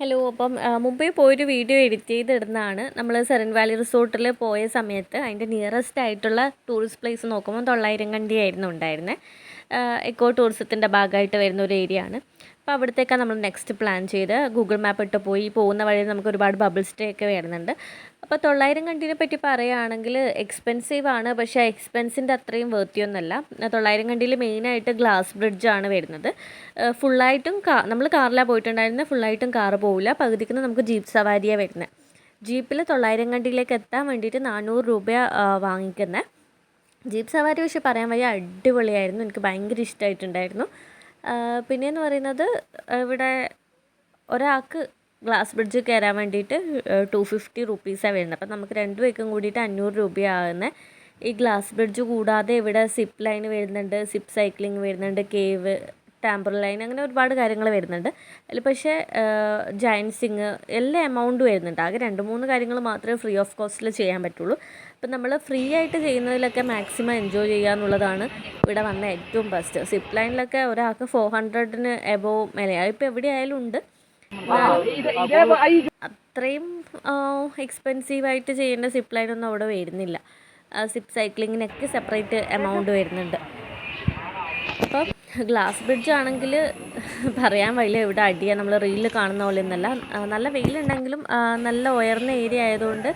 Hello അപ്പം മുംബൈ പോയൊരു video edit ചെയ്തിടുന്നതാണ്. നമ്മൾ സെറൻ വാലി റിസോർട്ടിൽ പോയ സമയത്ത് അതിന്റെ നിയറസ്റ്റ് ആയിട്ടുള്ള ടൂറിസ്റ്റ് പ്ലേസ് നോക്കുമ്പോൾ തൊള്ളായിരം കണ്ടി ആയിരുന്നു ഉണ്ടായിരുന്നത് എക്കോ ടൂറിസത്തിന്റെ ഭാഗമായിട്ട് വരുന്ന ഒരു ഏരിയ ആണ്. അപ്പോൾ അവിടത്തേക്കാണ് നമ്മൾ നെക്സ്റ്റ് പ്ലാൻ ചെയ്ത്. ഗൂഗിൾ മാപ്പ് ഇട്ട് പോയി. പോകുന്ന വഴി നമുക്ക് ഒരുപാട് ബബിൾ സ്റ്റേ ഒക്കെ വരുന്നുണ്ട്. അപ്പോൾ തൊള്ളായിരം കണ്ടിനെ പറ്റി പറയുകയാണെങ്കിൽ എക്സ്പെൻസീവ് ആണ്. പക്ഷേ എക്സ്പെൻസിന്റെ അത്രയും വേർത്തിയൊന്നുമല്ല തൊള്ളായിരം കണ്ടിയിൽ മെയിനായിട്ട് ഗ്ലാസ് ബ്രിഡ്ജാണ് വരുന്നത്. ഫുള്ളായിട്ടും കാ നമ്മൾ കാറിലാണ് പോയിട്ടുണ്ടായിരുന്നത് ഫുള്ളായിട്ടും കാറ് പോവില്ല. പകുതിക്കുന്ന നമുക്ക് ജീപ്പ് സവാരിയാണ് വരുന്നത് ജീപ്പിൽ തൊള്ളായിരം കണ്ടിയിലേക്ക് എത്താൻ വേണ്ടിയിട്ട് നാനൂറ് രൂപ വാങ്ങിക്കുന്നത് ജീപ്പ് സവാരി പക്ഷേ പറയാൻ വയ്യ അടിപൊളിയായിരുന്നു. എനിക്ക് ഭയങ്കര ഇഷ്ടമായിട്ടുണ്ടായിരുന്നു പിന്നെയെന്ന് പറയുന്നത് ഇവിടെ ഒരാൾക്ക് ഗ്ലാസ് ബ്രിഡ്ജ് കയറാൻ വേണ്ടിയിട്ട് ടു ഫിഫ്റ്റി റുപ്പീസാണ് വരുന്നത്. അപ്പം നമുക്ക് രണ്ട് പേർക്കും കൂടിയിട്ട് അഞ്ഞൂറ് രൂപയാകുന്നത് ഈ ഗ്ലാസ് ബ്രിഡ്ജ് കൂടാതെ ഇവിടെ സിപ്പ് ലൈൻ വരുന്നുണ്ട് സിപ്പ് സൈക്ലിംഗ് വരുന്നുണ്ട് കേവ് ടാമ്പർ ലൈൻ അങ്ങനെ ഒരുപാട് കാര്യങ്ങൾ വരുന്നുണ്ട്. അതിൽ പക്ഷേ ജയൻസിങ് എല്ലാ എമൗണ്ട് വരുന്നുണ്ട്. ആകെ രണ്ട് മൂന്ന് കാര്യങ്ങൾ മാത്രമേ ഫ്രീ ഓഫ് കോസ്റ്റിൽ ചെയ്യാൻ പറ്റുള്ളൂ. അപ്പം നമ്മൾ ഫ്രീ ആയിട്ട് ചെയ്യുന്നതിലൊക്കെ മാക്സിമം എൻജോയ് ചെയ്യുക എന്നുള്ളതാണ് ഇവിടെ വന്ന ഏറ്റവും ബെസ്റ്റ് സിപ്പ് ലൈനിലൊക്കെ ഒരാൾക്ക് ഫോർ ഹൺഡ്രഡിന് എബോവ് മേലെ. ഇപ്പോൾ എവിടെയായാലും ഉണ്ട്. അത്രയും എക്സ്പെൻസീവ് ആയിട്ട് ചെയ്യേണ്ട സിപ്പ് ലൈൻ ഒന്നും അവിടെ വരുന്നില്ല. സിപ്പ് സൈക്ലിങ്ങിനൊക്കെ സെപ്പറേറ്റ് എമൗണ്ട് വരുന്നുണ്ട്. അപ്പോൾ ഗ്ലാസ് ബ്രിഡ്ജ് ആണെങ്കിൽ പറയാൻ വയ്യ ഇവിടെ അടിയാണ് നമ്മൾ റീലിൽ കാണുന്ന പോലെ ഒന്നല്ല നല്ല വെയിലുണ്ടെങ്കിലും നല്ല ഉയർന്ന ഏരിയ ആയതുകൊണ്ട്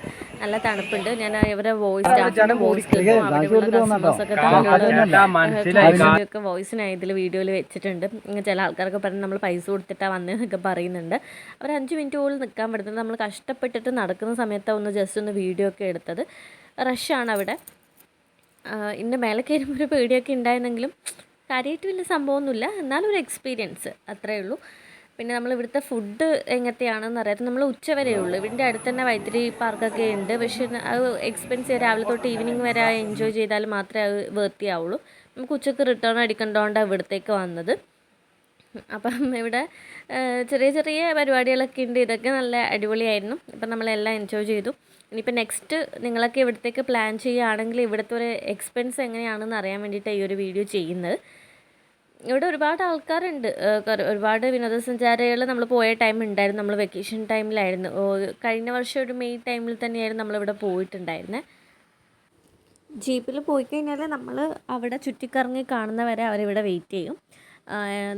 നല്ല തണുപ്പുണ്ട്. ഞാൻ ഇവരെ വോയിസ് വോയിസ് കേൾക്കും അവിടെയുള്ള കസ്റ്റമേഴ്സൊക്കെ ഒക്കെ വോയിസിനായി ഇതിൽ വീഡിയോയിൽ വെച്ചിട്ടുണ്ട്. ചില ആൾക്കാരൊക്കെ പറഞ്ഞ് നമ്മൾ പൈസ കൊടുത്തിട്ടാണ് വന്നതെന്നൊക്കെ പറയുന്നുണ്ട്. അവർ അഞ്ച് മിനിറ്റ് പോലും നിൽക്കാൻ പറ്റുന്നത് നമ്മൾ കഷ്ടപ്പെട്ടിട്ട് നടക്കുന്ന സമയത്താണ് ഒന്ന് ജസ്റ്റ് ഒന്ന് വീഡിയോ ഒക്കെ എടുത്തത്. റഷാണ് അവിടെ. ഇന്ന് മേലെ കയറുമ്പോൾ ഒരു പേടിയൊക്കെ ഉണ്ടായിരുന്നെങ്കിലും കാര്യമായിട്ട് വലിയ സംഭവമൊന്നുമില്ല. എന്നാലും ഒരു എക്സ്പീരിയൻസ് അത്രയേ ഉള്ളൂ. പിന്നെ നമ്മൾ ഇവിടുത്തെ ഫുഡ് എങ്ങനത്തെയാണെന്ന് അറിയാത്ത നമ്മൾ ഉച്ചവരെ ഉള്ളൂ. ഇവിടെ അടുത്ത് തന്നെ വൈത്തിരി പാർക്കൊക്കെ ഉണ്ട്. പക്ഷേ അത് എക്സ്പെൻസീവ് രാവിലെ തൊട്ട് ഈവനിങ് വരെ എൻജോയ് ചെയ്താൽ മാത്രമേ അത് വേർത്തി ആവുള്ളൂ. നമുക്ക് ഉച്ചയ്ക്ക് റിട്ടേൺ അടിക്കേണ്ടതുകൊണ്ടാണ് ഇവിടത്തേക്ക് വന്നത്. അപ്പം ഇവിടെ ചെറിയ ചെറിയ പരിപാടികളൊക്കെ ഉണ്ട്. ഇതൊക്കെ നല്ല അടിപൊളിയായിരുന്നു. അപ്പം നമ്മളെല്ലാം എൻജോയ് ചെയ്തു. ഇനിയിപ്പോൾ നെക്സ്റ്റ് നിങ്ങളൊക്കെ ഇവിടത്തേക്ക് പ്ലാൻ ചെയ്യുകയാണെങ്കിൽ ഇവിടുത്തെ ഒരു എക്സ്പെൻസ് എങ്ങനെയാണെന്ന് അറിയാൻ വേണ്ടിയിട്ടാണ് ഈ ഒരു വീഡിയോ ചെയ്യുന്നത്. ഇവിടെ ഒരുപാട് ആൾക്കാരുണ്ട്. ഒരുപാട് വിനോദസഞ്ചാരികൾ നമ്മൾ പോയ ടൈം ഉണ്ടായിരുന്നു നമ്മൾ വെക്കേഷൻ ടൈമിലായിരുന്നു കഴിഞ്ഞ വർഷം ഒരു മെയ് ടൈമിൽ തന്നെയായിരുന്നു നമ്മളിവിടെ പോയിട്ടുണ്ടായിരുന്നത് ജീപ്പിൽ പോയി കഴിഞ്ഞാൽ നമ്മൾ അവിടെ ചുറ്റിക്കറങ്ങി കാണുന്നവരെ അവരിവിടെ വെയിറ്റ് ചെയ്യും.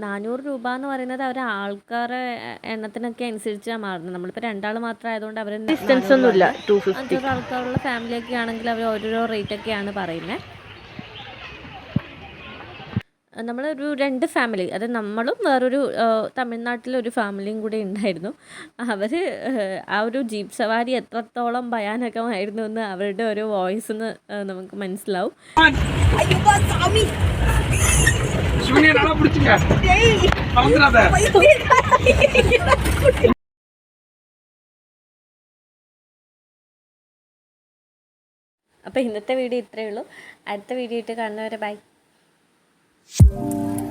നാനൂറ് രൂപ എന്ന് പറയുന്നത് അവർ ആൾക്കാരെ എണ്ണത്തിനൊക്കെ അനുസരിച്ചാണ് മാറുന്നത്. നമ്മളിപ്പോൾ രണ്ടാൾ മാത്രം ആയതുകൊണ്ട് അവർ ഡിസ്റ്റൻസ് ഒന്നുമില്ല അഞ്ചാറ് ആൾക്കാരുള്ള ഫാമിലിയൊക്കെ ആണെങ്കിൽ അവർ ഓരോരോ റേറ്റ് ഒക്കെയാണ് പറയുന്നത് നമ്മളൊരു രണ്ട് ഫാമിലി അത് നമ്മളും വേറൊരു തമിഴ്നാട്ടിലൊരു ഫാമിലിയും കൂടെ ഉണ്ടായിരുന്നു. അവർ ആ ഒരു ജീപ്പ് സവാരി എത്രത്തോളം ഭയാനകമായിരുന്നു എന്ന് അവരുടെ ഒരു വോയിസ് നമുക്ക് മനസ്സിലാവും. അപ്പോൾ ഇന്നത്തെ വീഡിയോ ഇത്രയേ ഉള്ളൂ. അടുത്ത വീഡിയോ ഇട്ട് കാണുന്നവരെ ബൈ you